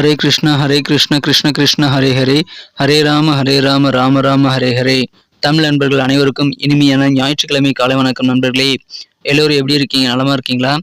ஹரே கிருஷ்ணா ஹரே கிருஷ்ண கிருஷ்ண கிருஷ்ண ஹரே ஹரே ஹரே ராம ஹரே ராம ராம ராம ஹரே ஹரே தமிழ் நண்பர்கள் அனைவருக்கும் இனிமையான ஞாயிற்றுக்கிழமை காலை வணக்கம் நண்பர்களே. எல்லோரும் எப்படி இருக்கீங்க? நலமா இருக்கீங்களா?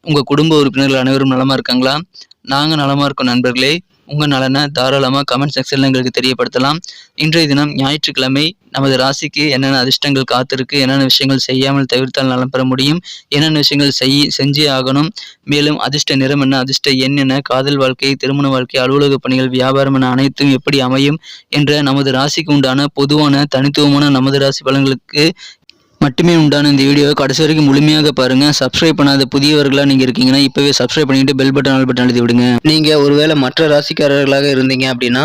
உங்க குடும்ப உறுப்பினர்கள் அனைவரும் நலமா இருக்காங்களா? நாங்க நலமா இருக்கோம் நண்பர்களே. உங்க நலனை தாராளமா கமெண்ட் செக்ஷனில் எங்களுக்கு தெரியப்படுத்தலாம். இன்றைய தினம் ஞாயிற்றுக்கிழமை நமது ராசிக்கு என்னென்ன அதிர்ஷ்டங்கள் காத்திருக்கு என்னென்ன விஷயங்கள் செய்யாமல் தவிர்த்தால் நலம் பெற முடியும் என்னென்ன விஷயங்கள் செய் செஞ்சே ஆகணும் மேலும் அதிர்ஷ்ட நிறம் என்ன அதிர்ஷ்ட எண் என்ன காதல் வாழ்க்கை திருமண வாழ்க்கை அலுவலக பணிகள் வியாபாரம் என அனைத்தும் எப்படி அமையும் என்ற நமது ராசிக்கு உண்டான பொதுவான தனித்துவமான நமது ராசி பலன்களுக்கு மட்டுமே உண்டான இந்த வீடியோவை கடைசி வரைக்கும் முழுமையாக பாருங்க. சப்ஸ்கிரைப் பண்ணாத புதியவர்களாக நீங்க இருக்கீங்கன்னா இப்பவே சப்ஸ்கிரைப் பண்ணிட்டு பெல் பட்டன் ஆல் பட்டன் அழுத்தி விடுங்க. நீங்க ஒருவேளை மற்ற ராசிக்காரர்களாக இருந்தீங்க அப்படின்னா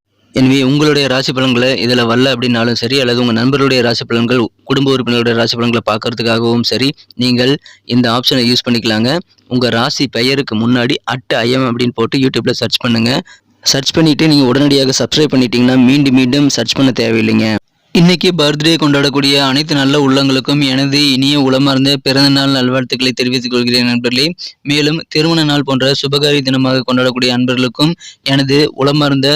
எனவே உங்களுடைய ராசி பலன்களை இதில் வரல அப்படின்னாலும் சரி அல்லது உங்கள் நண்பருடைய ராசி பலன்கள் குடும்ப உறுப்பினருடைய ராசி பலன்களை பார்க்கறதுக்காகவும் சரி நீங்கள் இந்த ஆப்ஷனை யூஸ் பண்ணிக்கலாங்க. உங்கள் ராசி பெயருக்கு முன்னாடி அட் ஐஎம் அப்படின்னு போட்டு யூடியூப்பில் சர்ச் பண்ணுங்கள் சர்ச் பண்ணிவிட்டு நீங்கள் உடனடியாக சப்ஸ்கிரைப் பண்ணிட்டீங்கன்னா மீண்டும் மீண்டும் சர்ச் பண்ண தேவையில்லைங்க. இன்னைக்கு பர்த்டே கொண்டாடக்கூடிய அனைத்து நல்ல உள்ளங்களுக்கும் எனது இனிய உளமார்ந்த பிறந்த நாள் நல்வாழ்த்துக்களை தெரிவித்துக் கொள்கிறேன் நண்பர்களே. மேலும் திருமண நாள் போன்ற சுபகாரி தினமாக கொண்டாடக்கூடிய அன்பர்களுக்கும் எனது உளமார்ந்த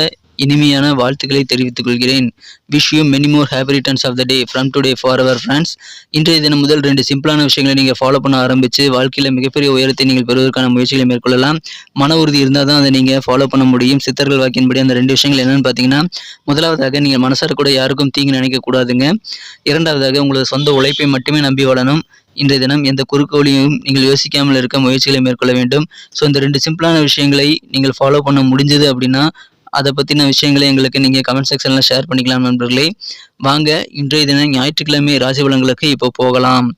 இனிமையான வாழ்த்துக்களை தெரிவித்துக் கொள்கிறேன். Wish you many more happy returns of the day from today for our friends இன்றைய தினம் முதல் ரெண்டு சிம்பிளான விஷயங்களை நீங்கள் ஃபாலோ பண்ண ஆரம்பித்து வாழ்க்கையில் மிகப்பெரிய உயரத்தை நீங்கள் பெறுவதற்கான முயற்சிகளை மேற்கொள்ளலாம். மன உறுதி இருந்தால் தான் அதை நீங்கள் ஃபாலோ பண்ண முடியும். சித்தர்கள் வாக்கின்படி அந்த ரெண்டு விஷயங்கள் என்னென்னு பார்த்தீங்கன்னா முதலாவதாக நீங்கள் மனசார கூட யாருக்கும் தீங்கு நினைக்கக்கூடாதுங்க இரண்டாவதாக உங்களது சொந்த உழைப்பை மட்டுமே நம்பி வாழணும். இன்றைய தினம் எந்த குறுக்கோளியும் நீங்கள் யோசிக்காமல் இருக்க முயற்சிகளை மேற்கொள்ள வேண்டும். ஸோ இந்த ரெண்டு சிம்பிளான விஷயங்களை நீங்கள் ஃபாலோ பண்ண முடிஞ்சது அப்படின்னா அதை பற்றின விஷயங்களை எங்களுக்கு நீங்கள் கமெண்ட் செக்ஷனில் ஷேர் பண்ணிக்கலாம் நண்பர்களே. வாங்க இன்றைய தினம் ஞாயிற்றுக்கிழமை ராசி பலன்களுக்கு இப்போ போகலாம்.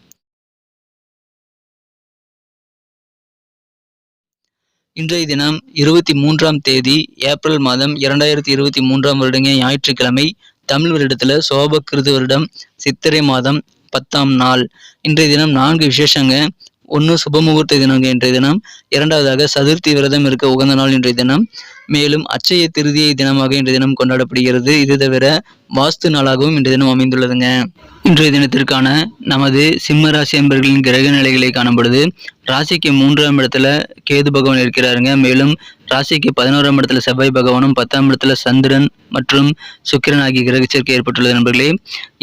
இன்றைய தினம் இருபத்தி மூன்றாம் தேதி ஏப்ரல் மாதம் இரண்டாயிரத்தி இருபத்தி மூன்றாம் வருடங்க ஞாயிற்றுக்கிழமை தமிழ் வருடத்தில் சோபகிருது வருடம் சித்திரை மாதம் பத்தாம் நாள். இன்றைய தினம் நான்கு விசேஷங்க. ஒன்று சுபமுகூர்த்த தினங்க இன்றைய தினம். இரண்டாவதாக சதுர்த்தி விரதம் இருக்க உகந்த நாள் இன்றைய தினம். மேலும் அச்சய திருதியை தினமாக இன்றைய தினம் கொண்டாடப்படுகிறது. இது தவிர வாஸ்து நாளாகவும் இன்றைய தினம் அமைந்துள்ளதுங்க. இன்றைய தினத்திற்கான நமது சிம்ம ராசி அன்பர்களின் கிரக நிலைகளை காணப்படுது ராசிக்கு மூன்றாம் இடத்துல கேது பகவான் இருக்கிறாருங்க. மேலும் ராசிக்கு பதினோராம் இடத்துல செவ்வாய் பகவானும் பத்தாம் இடத்துல சந்திரன் மற்றும் சுக்கிரன் ஆகிய கிரக சேர்க்கை ஏற்பட்டுள்ளது நண்பர்களே.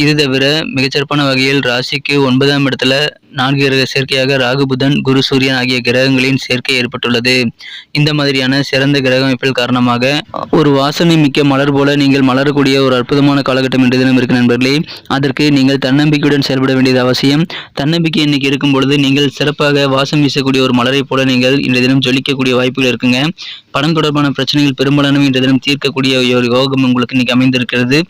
இது தவிர மிகச்சிறப்பான வகையில் ராசிக்கு ஒன்பதாம் இடத்துல நான்கு கிரக சேர்க்கையாக ராகு புதன் குரு சூரியன் ஆகிய கிரகங்களின் சேர்க்கை ஏற்பட்டுள்ளது. இந்த மாதிரியான சிறந்த கிரக அமைப்பில் காரணமாக ஒரு வாசனை மிக்க மலர் போல நீங்கள் மலரக்கூடிய ஒரு அற்புதமான காலகட்டம் இன்று தினம் இருக்கு நண்பர்களே. அதற்கு நீங்கள் தன்னம்பிக்கையுடன் செயல்பட வேண்டியது அவசியம். தன்னம்பிக்கை இன்னைக்கு இருக்கும் பொழுது நீங்கள் சிறப்பாக வாசம் வீசக்கூடிய ஒரு மலரை போல நீங்கள் இன்றைய தினம் ஜொலிக்கக்கூடிய வாய்ப்புகள் இருக்குங்க. பணம் தொடர்பான பிரச்சனைகள் பெரும்பாலானவை இன்றைய தினம் தீர்க்கக்கூடிய ஒரு யோகம் உங்களுக்கு இன்னைக்கு அமைந்திருக்கிறது.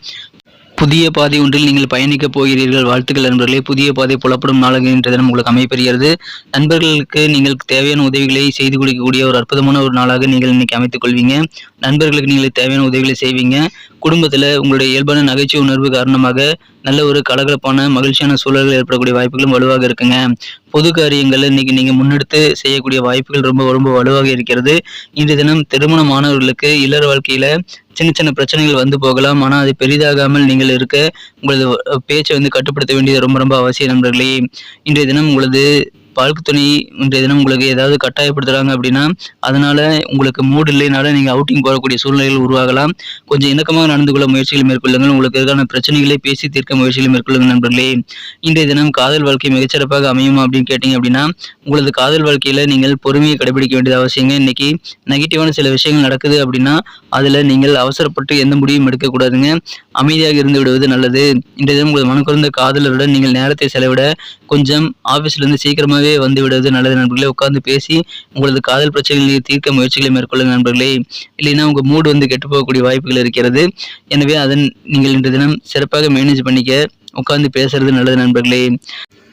புதிய பாதை ஒன்றில் நீங்கள் பயணிக்கப் போகிறீர்கள். வாழ்த்துக்கள் நண்பர்களே. புதிய பாதை புலப்படும் நாளாக இன்றைய தினம் உங்களுக்கு அமைப்பெறுகிறது நண்பர்களுக்கு நீங்கள் தேவையான உதவிகளை செய்து கொடுக்கக்கூடிய ஒரு அற்புதமான ஒரு நாளாக நீங்கள் இன்னைக்கு அமைத்துக் கொள்வீங்க. நண்பர்களுக்கு நீங்கள் தேவையான உதவிகளை செய்வீங்க. குடும்பத்தில் உங்களுடைய இயல்பான நகைச்சுவை உணர்வு காரணமாக நல்ல ஒரு கலகலப்பான மகிழ்ச்சியான சூழல்கள் ஏற்படக்கூடிய வாய்ப்புகளும் வலுவாக இருக்குங்க. பொது காரியங்கள் இன்னைக்கு நீங்க முன்னெடுத்து செய்யக்கூடிய வாய்ப்புகள் ரொம்ப ரொம்ப வலுவாக இருக்கிறது. இன்று தினம் திருமணமானவர்களுக்கு இல்லற வாழ்க்கையில சின்ன சின்ன பிரச்சனைகள் வந்து போகலாம். ஆனால் அது பெரிதாகாமல் நீங்கள் இருக்க உங்களது பேச்சை வந்து கட்டுப்படுத்த வேண்டியது ரொம்ப ரொம்ப அவசியம் நண்பர்களே. இன்றைய தினம் உங்களது வாழ்க்கை துணை இன்றைய தினம் உங்களுக்கு ஏதாவது கட்டாயப்படுத்துகிறாங்க அப்படின்னா அதனால் உங்களுக்கு மூடு இல்லைனால நீங்கள் அவுட்டிங் போகக்கூடிய சூழ்நிலைகள் உருவாகலாம். கொஞ்சம் இணக்கமாக நடந்து கொள்ள முயற்சிகள் மேற்கொள்ளுங்கள். உங்களுக்கு எதிரான பிரச்சனைகளை பேசி தீர்க்க முயற்சிகளை மேற்கொள்ளுங்கள் நண்பர்களே. இன்றைய தினம் காதல் வாழ்க்கை மிகச்சிறப்பாக அமையுமா அப்படின்னு கேட்டிங்க அப்படின்னா உங்களது காதல் வாழ்க்கையில் நீங்கள் பொறுமையை கடைபிடிக்க வேண்டியது அவசியங்க. இன்னைக்கு நெகட்டிவான சில விஷயங்கள் நடக்குது அப்படின்னா அதில் நீங்கள் அவசரப்பட்டு எந்த முடிவும் எடுக்கக்கூடாதுங்க. அமைதியாக இருந்து விடுவது நல்லது. இன்றைய தினம் உங்களது மனக்குறந்த காதலருடன் நீங்கள் நேரத்தை செலவிட கொஞ்சம் ஆஃபீஸ்லேருந்து சீக்கிரமாக தானாகவே வந்துவிடுவது நல்லது. நண்பர்களே உட்கார்ந்து பேசி உங்களது காதல் பிரச்சனைகளை தீர்க்க முயற்சிகளை மேற்கொள்ளுங்க நண்பர்களே. இல்லைன்னா உங்க மூடு வந்து கெட்டு போகக்கூடிய வாய்ப்புகள் இருக்கிறது. எனவே அதன் நீங்கள் இன்று தினம் சிறப்பாக மேனேஜ் பண்ணிக்க உட்கார்ந்து பேசுறது நல்லது நண்பர்களே.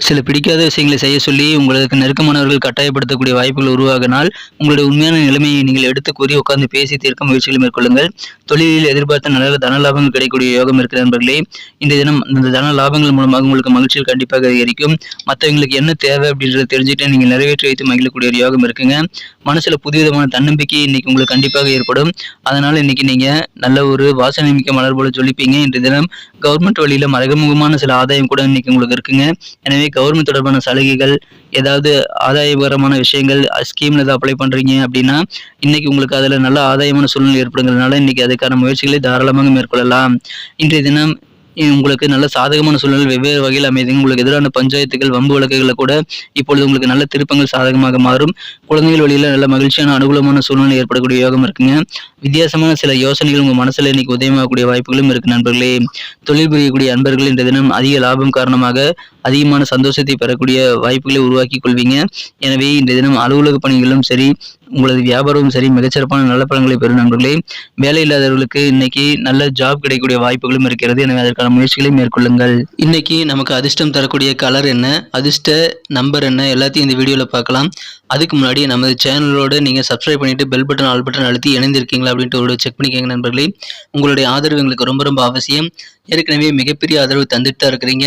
சில பிடிக்காத விஷயங்களை செய்ய சொல்லி உங்களுக்கு நெருக்கமானவர்கள் கட்டாயப்படுத்தக்கூடிய வாய்ப்புகள் உருவாகினால் உங்களுடைய உண்மையான நிலைமையை நீங்கள் எடுத்து கூறி உட்கார்ந்து பேசி தீர்க்க முயற்சிகளை மேற்கொள்ளுங்கள். தொழிலில் எதிர்பார்த்த நல்ல தன லாபங்கள் கிடைக்கக்கூடிய யோகம் இருக்கிற நண்பர்களே. இந்த தினம் இந்த தன லாபங்கள் மூலமாக உங்களுக்கு மகிழ்ச்சியில் கண்டிப்பாக அதிகரிக்கும். மற்றவங்களுக்கு என்ன தேவை அப்படின்றத தெரிஞ்சுட்டு நீங்கள் நிறைவேற்றி வைத்து மகிழக்கூடிய ஒரு யோகம் இருக்குங்க. மனசுல புதுவிதமான தன்னம்பிக்கை இன்னைக்கு உங்களுக்கு கண்டிப்பாக ஏற்படும். அதனால இன்னைக்கு நீங்க நல்ல ஒரு வாசனை மிக்க மலர் போல சொல்லிப்பீங்க இன்றைய தினம் கவர்மெண்ட் வழியில மறைமுகமான சில ஆதாயம் கூட இன்னைக்கு உங்களுக்கு இருக்குங்க. எனவே கவர்மெண்ட் தொடர்பான சலுகைகள் ஏதாவது ஆதாயகரமான விஷயங்கள் ஸ்கீம்ல ஏதாவது அப்ளை பண்றீங்க அப்படின்னா இன்னைக்கு உங்களுக்கு அதுல நல்ல ஆதாயமான சூழ்நிலை ஏற்படுங்கிறதுனால இன்னைக்கு அதுக்கான முயற்சிகளை தாராளமாக மேற்கொள்ளலாம். இன்றைய தினம் உங்களுக்கு நல்ல சாதகமான சூழ்நிலை வெவ்வேறு வகையில் அமைதுங்க. உங்களுக்கு எதிரான பஞ்சாயத்துகள் வம்பு வழக்குகளை கூட இப்பொழுது உங்களுக்கு நல்ல திருப்பங்கள் சாதகமாக மாறும். குழந்தைகள் வழியில் நல்ல மகிழ்ச்சியான அனுகூலமான சூழ்நிலை ஏற்படக்கூடிய யோகம் இருக்குங்க. வித்தியாசமான சில யோசனைகள் உங்கள் மனசில் இன்னைக்கு உதயமாகக்கூடிய வாய்ப்புகளும் இருக்கு நண்பர்களே. தொழில் புரியக்கூடிய அன்பர்கள் இன்றைய தினம் அதிக லாபம் காரணமாக அதிகமான சந்தோஷத்தை பெறக்கூடிய வாய்ப்புகளை உருவாக்கி கொள்வீங்க. எனவே இந்த தினம் அலுவலக பணிகளும் சரி உங்களது வியாபாரமும் சரி மிகச்சிறப்பான நல்ல பலன்களை பெறும் நண்பர்களே. வேலை இல்லாதவர்களுக்கு இன்னைக்கு நல்ல ஜாப் கிடைக்கக்கூடிய வாய்ப்புகளும் இருக்கிறது. எனவே அதற்கான முயற்சிகளை மேற்கொள்ளுங்கள். இன்னைக்கு நமக்கு அதிர்ஷ்டம் தரக்கூடிய கலர் என்ன அதிர்ஷ்ட நம்பர் என்ன எல்லாத்தையும் இந்த வீடியோவில் பார்க்கலாம். அதுக்கு முன்னாடி நமது சேனலோடு நீங்கள் சப்ஸ்கிரைப் பண்ணிட்டு பெல் பட்டன் ஆல் பட்டன் அழுத்தி இணைந்திருக்கீங்களா அப்படின்ட்டு ஒரு செக் பண்ணிக்கோங்க நண்பர்களே. உங்களுடைய ஆதரவு எங்களுக்கு ரொம்ப ரொம்ப அவசியம். ஏற்கனவே மிகப்பெரிய ஆதரவு தந்துட்டு தான் இருக்கிறீங்க.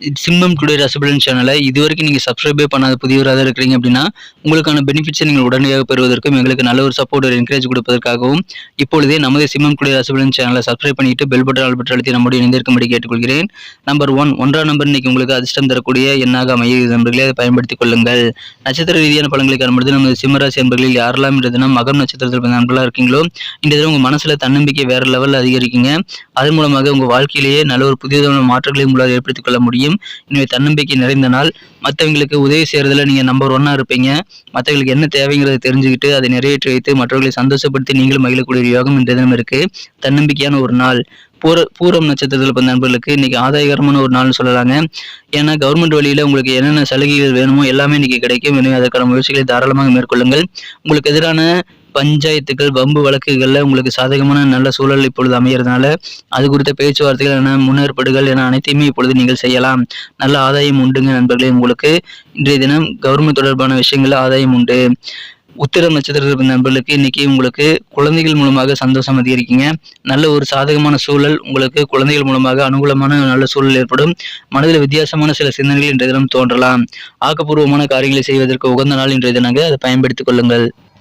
சிம்மம் டுடே ரசபலன் சேனலை இது வரைக்கும் நீங்கள் சப்ஸ்கிரைபே பண்ணாத புதியவராக இருக்கிறீங்க அப்படின்னா உங்களுக்கான பெனிஃபிட்ஸை நீங்கள் உடனடியாக பெறுவதற்கும் எங்களுக்கு நல்ல ஒரு சப்போர்ட் ஒரு என்கரேஜ் கொடுப்பதற்காகவும் இப்பொழுதே நமது சிம்மம் டுடே ரசபலன் சேனலை சப்ஸ்கிரைப் பண்ணிட்டு பெல் பட்டன் ஆல் பட்டன் அழுத்தி நம்முடைய இணைந்திருக்கும்படி கேட்டுக்கொள்கிறேன். நம்பர் ஒன் ஒன்றாம் நம்பர் இன்னைக்கு உங்களுக்கு அதிர்ஷ்டம் தரக்கூடிய எண்ணாக அமைய நண்பர்களே அதை பயன்படுத்திக் கொள்ளுங்கள். நட்சத்திர ரீதியான பழங்களை காணும்போது நமது சிம்மராசி நண்பர்களில் யாரெல்லாம் இந்த தினம் மகம் நட்சத்திரத்தில் நண்பர்களாக இருக்கீங்களோ இந்த தினம் உங்கள் மனசில் தன்னம்பிக்கை வேறு லெவலில் அதிகரிக்குங்க. அதன் மூலமாக உங்கள் வாழ்க்கையிலேயே நல்ல ஒரு புதியதான மாற்றங்களை உங்களால் ஏற்படுத்திக் கொள்ள முடியும். எனவே தன்னம்பிக்கை நிறைந்த நாள். மற்றவங்களுக்கு உதவி செய்கிறதுல நீங்கள் நம்பர் ஒன்னாக இருப்பீங்க. மற்றவங்களுக்கு என்ன தேவைங்கிறத தெரிஞ்சுக்கிட்டு அதை நிறைவேற்றி வைத்து மற்றவர்களை சந்தோஷப்படுத்தி நீங்களும் மகிழக்கூடிய யோகம் இந்த தினம் இருக்குது தன்னம்பிக்கையான ஒரு நாள். பூர பூரம் நட்சத்திரத்தில் பிறந்த நண்பர்களுக்கு இன்னைக்கு ஆதாயகரமான ஒரு நாள்னு சொல்லலாங்க. ஏன்னா கவர்மெண்ட் வழியில் உங்களுக்கு என்னென்ன சலுகைகள் வேணுமோ எல்லாமே இன்னைக்கு கிடைக்கும். எனவே அதற்கான முயற்சிகளை தாராளமாக மேற்கொள்ளுங்கள். உங்களுக்கு எதிரான பஞ்சாயத்துகள் வம்பு வழக்குகளில் உங்களுக்கு சாதகமான நல்ல சூழல் இப்பொழுது அமையறதுனால அது குறித்த பேச்சுவார்த்தைகள் என முன்னேற்பாடுகள் என அனைத்தையுமே இப்பொழுது நீங்கள் செய்யலாம். நல்ல ஆதாயம் உண்டுங்க நண்பர்களே உங்களுக்கு இன்றைய தினம் கவர்மெண்ட் தொடர்பான விஷயங்களில் ஆதாயம் உண்டு. உத்திரம் நட்சத்திர நண்பர்களுக்கு இன்னைக்கு உங்களுக்கு குழந்தைகள் மூலமாக சந்தோஷம் அதிகரிக்கீங்க. நல்ல ஒரு சாதகமான சூழல் உங்களுக்கு குழந்தைகள் மூலமாக அனுகூலமான நல்ல சூழல் ஏற்படும். மனதில் வித்தியாசமான சில சிந்தனைகள் இன்றைய தினம் தோன்றலாம். ஆக்கப்பூர்வமான காரியங்களை செய்வதற்கு உகந்த நாள் இன்றைய தினங்க அதை பயன்படுத்திக் கொள்ளுங்கள்.